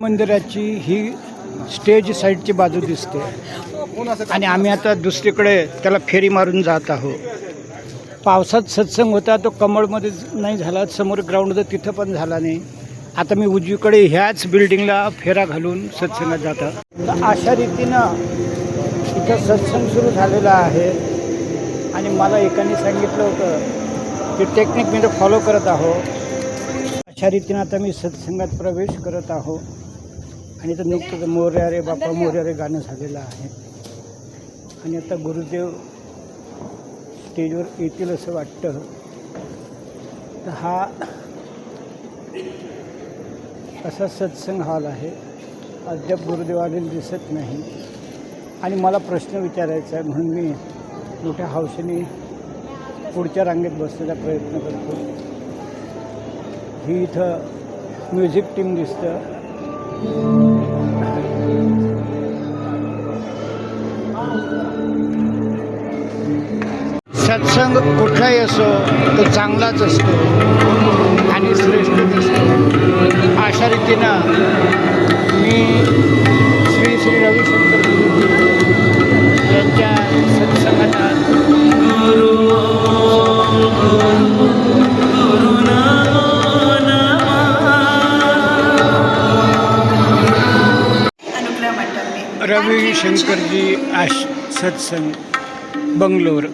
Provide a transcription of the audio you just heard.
मंदिराची ही स्टेज साईडची बाजू दिसते. आणि आम्ही आता दुसरीकडे त्याला फेरी मारून जात आहोत. पावसात सत्संग होता तो कमळमध्ये नाही झाला समोर ग्राउंड होतं तिथं पण झाला नाही. आता मी उजवीकडे ह्याच बिल्डिंगला फेरा घालून सत्संगात जातात तर अशा रीतीनं इथं सत्संग सुरू झालेला आहे. आणि मला एकाने सांगितलं होतं की टेक्निक मी तर फॉलो करत आहो अशा रीतीनं आता मी सत्संगात प्रवेश करत आहो आणि तर नुकतंच मोर्या रे बापा मोर्या रे गाणं झालेलं आहे. आणि आता गुरुदेव स्टेजवर येतील असं वाटतं. तर हा असा सत्संग हॉल आहे. अद्याप गुरुदेव आलेले दिसत नाही. आणि मला प्रश्न विचारायचा आहे म्हणून मी मोठ्या हौसेने पुढच्या रांगेत बसण्याचा प्रयत्न करतो. ही इथं म्युझिक टीम दिसतं. सत्संग कुठलाही असो तो चांगलाच असतो. आणि श्रेष्ठच असतो अशा रीतीनं रवी शंकरजी आश सत्संग बंगलोर.